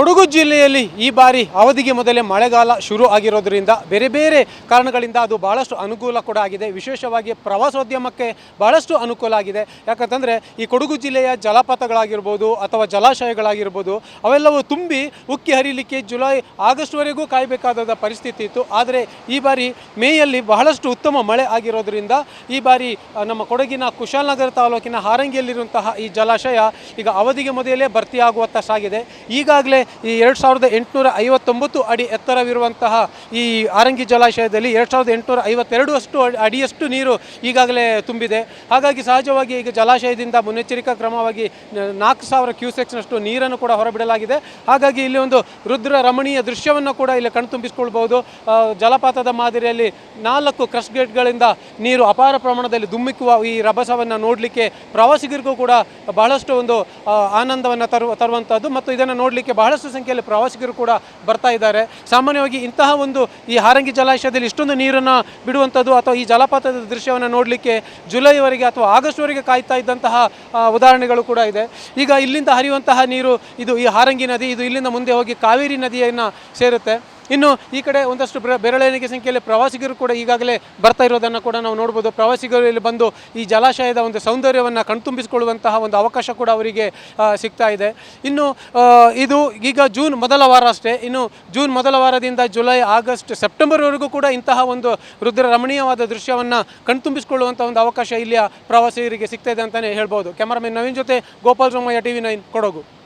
ಕೊಡಗು ಜಿಲ್ಲೆಯಲ್ಲಿ ಈ ಬಾರಿ ಅವಧಿಗೆ ಮೊದಲೇ ಮಳೆಗಾಲ ಶುರು ಆಗಿರೋದ್ರಿಂದ ಬೇರೆ ಬೇರೆ ಕಾರಣಗಳಿಂದ ಅದು ಬಹಳಷ್ಟು ಅನುಕೂಲ ಕೂಡ ಆಗಿದೆ. ವಿಶೇಷವಾಗಿ ಪ್ರವಾಸೋದ್ಯಮಕ್ಕೆ ಬಹಳಷ್ಟು ಅನುಕೂಲ ಆಗಿದೆ. ಯಾಕಂತಂದರೆ ಈ ಕೊಡಗು ಜಿಲ್ಲೆಯ ಜಲಪಾತಗಳಾಗಿರ್ಬೋದು ಅಥವಾ ಜಲಾಶಯಗಳಾಗಿರ್ಬೋದು ಅವೆಲ್ಲವೂ ತುಂಬಿ ಉಕ್ಕಿ ಹರಿಲಿಕ್ಕೆ ಜುಲೈ ಆಗಸ್ಟ್ವರೆಗೂ ಕಾಯಬೇಕಾದ ಪರಿಸ್ಥಿತಿ ಇತ್ತು. ಆದರೆ ಈ ಬಾರಿ ಮೇಯಲ್ಲಿ ಬಹಳಷ್ಟು ಉತ್ತಮ ಮಳೆ ಆಗಿರೋದ್ರಿಂದ ಈ ಬಾರಿ ನಮ್ಮ ಕೊಡಗಿನ ಕುಶಾಲನಗರ ತಾಲೂಕಿನ ಹಾರಂಗಿಯಲ್ಲಿರುವಂತಹ ಈ ಜಲಾಶಯ ಈಗ ಅವಧಿಗೆ ಮೊದಲೇ ಭರ್ತಿಯಾಗುವತ್ತ ಸಾಗಿದೆ. ಈಗಾಗಲೇ ಈ ಎರಡು ಸಾವಿರದ ಎಂಟುನೂರ ಐವತ್ತೊಂಬತ್ತು ಅಡಿ ಎತ್ತರವಿರುವಂತಹ ಈ ಆರಂಗಿ ಜಲಾಶಯದಲ್ಲಿ ಎರಡು ಸಾವಿರದ ಎಂಟುನೂರ ಐವತ್ತೆರಡು ಅಷ್ಟು ಅಡಿಯಷ್ಟು ನೀರು ಈಗಾಗಲೇ ತುಂಬಿದೆ. ಹಾಗಾಗಿ ಸಹಜವಾಗಿ ಈಗ ಜಲಾಶಯದಿಂದ ಮುನ್ನೆಚ್ಚರಿಕಾ ಕ್ರಮವಾಗಿ ನಾಲ್ಕು ಸಾವಿರ ಕ್ಯೂಸೆಕ್ಸ್ನಷ್ಟು ನೀರನ್ನು ಕೂಡ ಹೊರಬಿಡಲಾಗಿದೆ. ಹಾಗಾಗಿ ಇಲ್ಲಿ ಒಂದು ರುದ್ರ ರಮಣೀಯ ದೃಶ್ಯವನ್ನು ಕೂಡ ಇಲ್ಲಿ ಕಣ್ತುಂಬಿಸಿಕೊಳ್ಬಹುದು. ಜಲಪಾತದ ಮಾದರಿಯಲ್ಲಿ ನಾಲ್ಕು ಕ್ರಶ್ ಗೇಟ್ಗಳಿಂದ ನೀರು ಅಪಾರ ಪ್ರಮಾಣದಲ್ಲಿ ಧುಮ್ಮಿಕ್ಕುವ ಈ ರಭಸವನ್ನು ನೋಡಲಿಕ್ಕೆ ಪ್ರವಾಸಿಗರಿಗೂ ಕೂಡ ಬಹಳಷ್ಟು ಒಂದು ಆನಂದವನ್ನು ತರುವ ತರುವಂಥದ್ದು ಮತ್ತು ಇದನ್ನು ನೋಡಲಿಕ್ಕೆ ಬಹಳಷ್ಟು ಸಂಖ್ಯೆಯಲ್ಲಿ ಪ್ರವಾಸಿಗರು ಕೂಡ ಬರ್ತಾ ಇದ್ದಾರೆ. ಸಾಮಾನ್ಯವಾಗಿ ಇಂತಹ ಒಂದು ಈ ಹಾರಂಗಿ ಜಲಾಶಯದಲ್ಲಿ ಇಷ್ಟೊಂದು ನೀರನ್ನು ಬಿಡುವಂಥದ್ದು ಅಥವಾ ಈ ಜಲಪಾತದ ದೃಶ್ಯವನ್ನು ನೋಡಲಿಕ್ಕೆ ಜುಲೈವರೆಗೆ ಅಥವಾ ಆಗಸ್ಟ್ವರೆಗೆ ಕಾಯ್ತಾ ಇದ್ದಂತಹ ಉದಾಹರಣೆಗಳು ಕೂಡ ಇದೆ. ಈಗ ಇಲ್ಲಿಂದ ಹರಿಯುವಂತಹ ನೀರು ಇದು ಈ ಹಾರಂಗಿ ನದಿ, ಇದು ಇಲ್ಲಿಂದ ಮುಂದೆ ಹೋಗಿ ಕಾವೇರಿ ನದಿಯನ್ನು ಸೇರುತ್ತೆ. ಇನ್ನು ಈ ಕಡೆ ಒಂದಷ್ಟು ಬೆರ- ಬೆರಳೆಣಿಕೆ ಸಂಖ್ಯೆಯಲ್ಲಿ ಪ್ರವಾಸಿಗರು ಕೂಡ ಈಗಾಗಲೇ ಬರ್ತಾ ಇರೋದನ್ನು ಕೂಡ ನಾವು ನೋಡ್ಬೋದು. ಪ್ರವಾಸಿಗರು ಇಲ್ಲಿ ಬಂದು ಈ ಜಲಾಶಯದ ಒಂದು ಸೌಂದರ್ಯವನ್ನು ಕಣ್ತುಂಬಿಸಿಕೊಳ್ಳುವಂತಹ ಒಂದು ಅವಕಾಶ ಕೂಡ ಅವರಿಗೆ ಸಿಗ್ತಾ ಇದೆ. ಇನ್ನು ಇದು ಈಗ ಜೂನ್ ಮೊದಲ ವಾರ ಅಷ್ಟೇ. ಇನ್ನು ಜೂನ್ ಮೊದಲ ವಾರದಿಂದ ಜುಲೈ, ಆಗಸ್ಟ್, ಸೆಪ್ಟೆಂಬರ್ವರೆಗೂ ಕೂಡ ಇಂತಹ ಒಂದು ರುದ್ರ ರಮಣೀಯವಾದ ದೃಶ್ಯವನ್ನು ಕಣ್ತುಂಬಿಸಿಕೊಳ್ಳುವಂಥ ಒಂದು ಅವಕಾಶ ಇಲ್ಲಿಯ ಪ್ರವಾಸಿಗರಿಗೆ ಸಿಗ್ತಾ ಇದೆ ಅಂತಲೇ ಹೇಳ್ಬೋದು. ಕ್ಯಾಮರಾಮನ್ ನವೀನ್ ಜೊತೆ Gopal Somaiah T V nine, Kodagu.